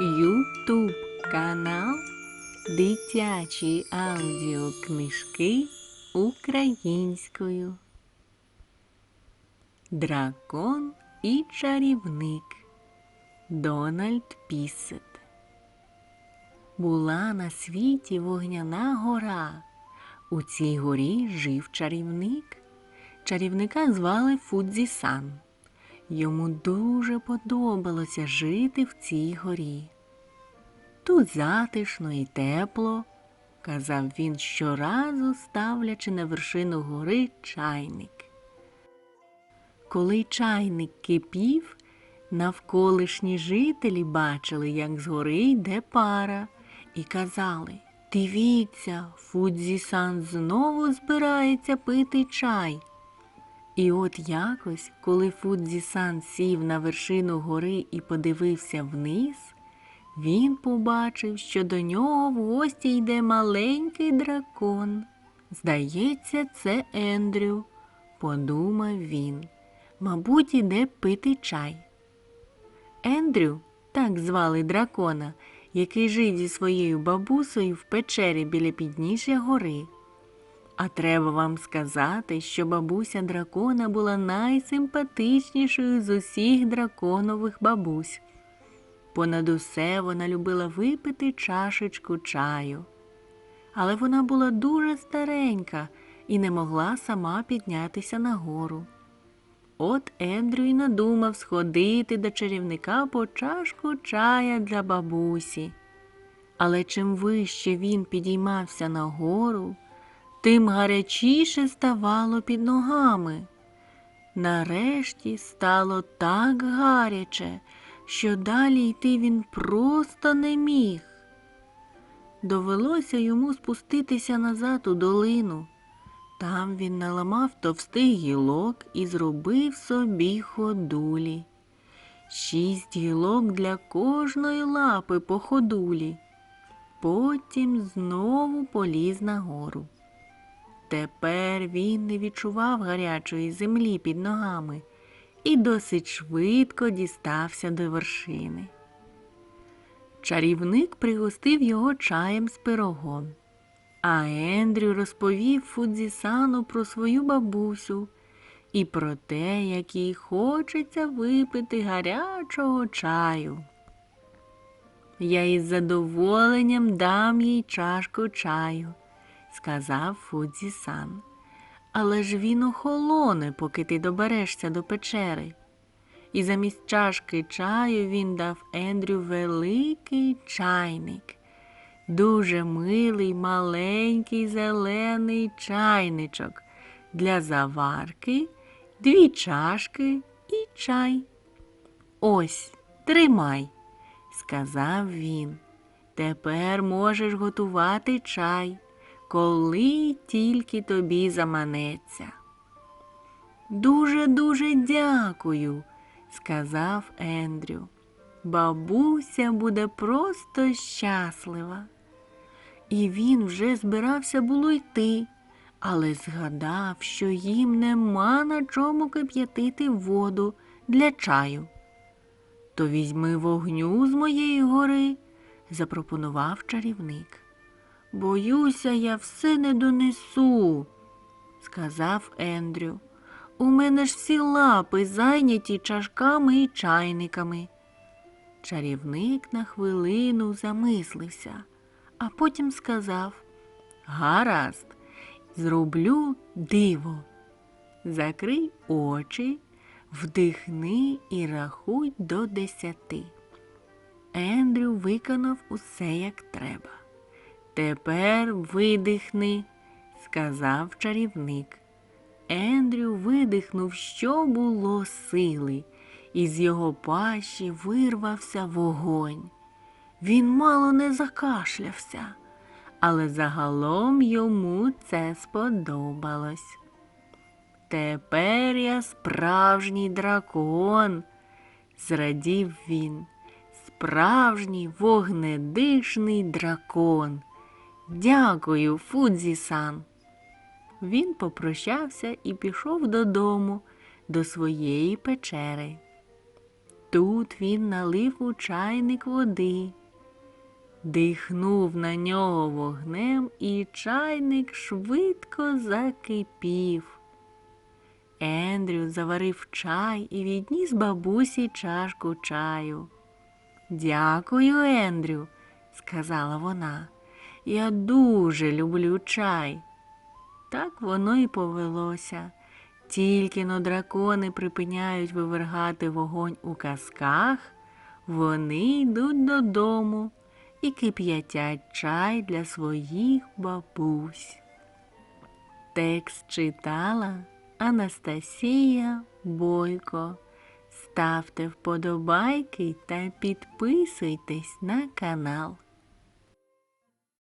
Ютуб канал Дитячі аудіокнижки українською. Дракон і чарівник Дональд Пісет. Була на світі вогняна гора. У цій горі жив чарівник. Чарівника звали Фудзі-сан. Йому дуже подобалося жити в цій горі. Тут затишно і тепло, казав він щоразу ставлячи на вершину гори чайник. Коли чайник кипів, навколишні жителі бачили, як з гори йде пара, і казали Дивіться, Фудзі-сан знову збирається пити чай. І от якось, коли Фудзі-сан сів на вершину гори і подивився вниз, він побачив, що до нього в гості йде маленький дракон. Здається, це Ендрю, подумав він. Мабуть, іде пити чай. Ендрю, так звали дракона, який жив зі своєю бабусею в печері біля підніжжя гори. А треба вам сказати, що бабуся дракона була найсимпатичнішою з усіх драконових бабусь. Понад усе вона любила випити чашечку чаю. Але вона була дуже старенька і не могла сама піднятися нагору. От Ендрю й надумав сходити до чарівника по чашку чая для бабусі. Але чим вище він підіймався нагору, тим гарячіше ставало під ногами. Нарешті стало так гаряче, що далі йти він просто не міг. Довелося йому спуститися назад у долину. Там він наламав товстий гілок і зробив собі ходулі. Шість гілок для кожної лапи по ходулі. Потім знову поліз нагору. Тепер він не відчував гарячої землі під ногами і досить швидко дістався до вершини. Чарівник пригостив його чаєм з пирогом, а Ендрю розповів Фудзісану про свою бабусю і про те, як їй хочеться випити гарячого чаю. Я із задоволенням дам їй чашку чаю сказав Фудзі-сан. Але ж він охолоне, поки ти доберешся до печери. І замість чашки чаю він дав Ендрю великий чайник, дуже милий маленький зелений чайничок для заварки, дві чашки і чай. Ось, тримай, сказав він. Тепер можеш готувати чай коли тільки тобі заманеться. Дуже дуже дякую, сказав Ендрю. Бабуся буде просто щаслива. І він вже збирався було йти, але згадав, що їм нема на чому кип'ятити воду для чаю. То візьми вогню з моєї гори, запропонував чарівник. Боюся, я все не донесу, сказав Ендрю. У мене ж всі лапи зайняті чашками і чайниками. Чарівник на хвилину замислився, а потім сказав Гаразд, зроблю диво. Закрий очі, вдихни і рахуй до десяти. Ендрю виконав усе як треба. Тепер видихни, сказав чарівник. Ендрю видихнув, що було сили, і з його пащі вирвався вогонь. Він мало не закашлявся, але загалом йому це сподобалось. Тепер я справжній дракон, зрадів він, справжній вогнедишний дракон. Дякую, Фудзі-сан. Він попрощався і пішов додому, до своєї печери. Тут він налив у чайник води, дихнув на нього вогнем, і чайник швидко закипів. Ендрю заварив чай і відніс бабусі чашку чаю. Дякую, Ендрю, сказала вона. Я дуже люблю чай. Так воно і повелося. Тільки но дракони припиняють вивергати вогонь у казках, вони йдуть додому і кип'ятять чай для своїх бабусь. Текст читала Анастасія Бойко. Ставте вподобайки та підписуйтесь на канал.